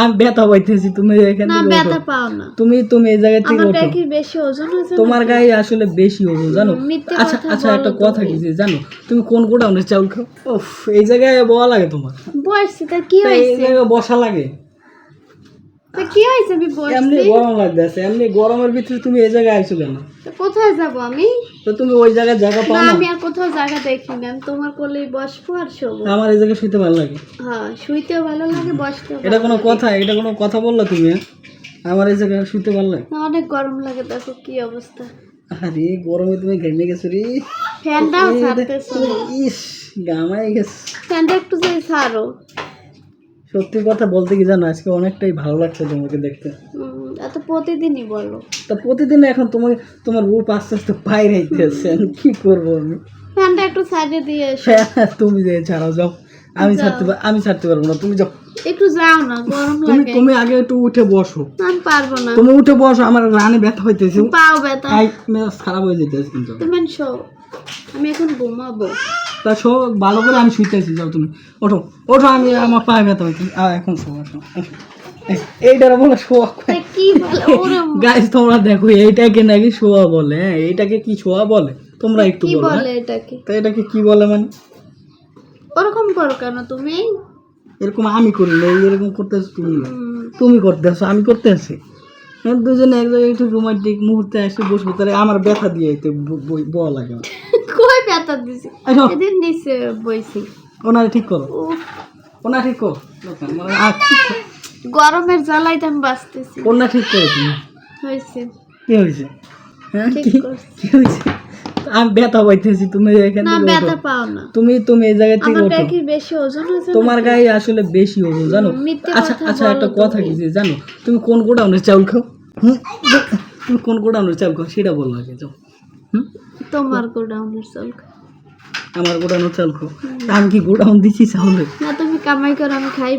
আমি ব্যথা পাইতেছি তুমি এখানে না ব্যথা পাও না। তুমি তুমি এই জায়গা থেকে ওঠো। কি বেশি ওজন হয়েছে তোমার গায়ে আসলে বেশি ওজন জানো? আচ্ছা আচ্ছা একটা কথা কি যে জানো? তুমি কোন গোডাউনের চাউল খাও? উফ এই জায়গায় বলা লাগে তোমার। বসছি তা কি তা এই জায়গায় বসা লাগে। তা কি হয়েছে আমি এমনি গরম লাগতেছে এমনি গরমের ভিতরে তুমি এই জায়গায় আইছো কেন? কোথায় যাব আমি? তো তুমি ওই জায়গায় জায়গা পাও না? আমি আর কোথাও জায়গা দেখি না। আমি তোমার কোলেই বসবো আর শোবো। আমার এই জায়গায় শুইতে ভালো লাগে। হ্যাঁ শুইতেও ভালো লাগে বসতেও এটা কোনো কথা এটা কোনো কথা বলল তুমি হ্যাঁ? আমার এই জায়গায় শুইতে ভালো লাগে। অনেক গরম লাগে দেখো কি অবস্থা। আরে গরমে তুমি ঘেমে গেছো রে। ফ্যানটাও ছাড়তেছো ইস গামাই গেছে। ফ্যানটা একটু যদি ছাড়ো। সত্যি কথা বলতে কি জানো আজকে অনেকটাই ভালো লাগছে তোমাকে দেখতে। এত প্রতিদিনই বলো। তা প্রতিদিন এখন তোমার রূপ আস্তে আস্তে বাইরে আইতেছে আমি কি করব আমি? ফ্যানটা একটু সাইডে দিয়ে এসো। হ্যাঁ, তুমি যে ছাড়াও যাও। আমি ছাড়তে পার- আমি ছাড়তে পারব না তুমি যাও। একটু যাও না গরম তুমি লাগে। তুমি আগে একটু উঠে বসো। আমি পারব না। তুমি উঠে বসো আমার রানে ব্যথা হইতেছে। পাও ব্যথা। আই মেজাজ খারাপ হয়ে যেতেছে কিন্তু। তুমি শো আমি এখন ঘুমাবো। তা শো ভালো করে আমি শুইতেছি যাও তুমি। ওঠো ওঠো আমি আমার পায়ে ব্যথা হইতে এখন শো আসো এইটার বলে শোয়া গাইস তোমরা দেখো এইটাকে নাকি শোয়া বলে হ্যাঁ? এইটাকে কি শোয়া বলে? তোমরা একটু বলো হ্যাঁ? এটাকে? তা এটাকে কি বলে মানে? ওরকম করো কেন তুমি? এরকম আমি করি না এরকম করতেছো তুমি তুমি করতেছো আমি করতে আছি হ্যাঁ, দুজনে একটু রোমান্টিক মুহূর্তে এসে বসবো তাহলে আমার ব্যথা দিয়ে বলা লাগে দিছি। আসো এদিন নিচে বইছি। ওনারে ঠিক করো। ওনা ঠিক করো। মানে। গরমের আমি বাঁচতেছি। ওনা ঠিক করো তুমি? হয়েছে। কি হয়েছে? হ্যাঁ কি হয়েছে? আমি ব্যথা পাইতেছি তুমি এখান না ব্যথা পাও না। তুমি তুমি এই জায়গা থেকে ওঠো। কি বেশি ওজন হয়েছে তোমার গায়ে আসলে বেশি ওজন জানো? আচ্ছা আচ্ছা একটা কথা কি যে জানো? তুমি কোন গোডাউনের চাউল খাও? হুম? তুমি কোন গোডাউনের চাউল খাও সেটা বলো আগে যাও। তোমার গোডাউনের চাল আমার গোডাউনের খাও তা আমি কি গোডাউন দিছি চাউলে না তুমি কামাই করো আমি খাই।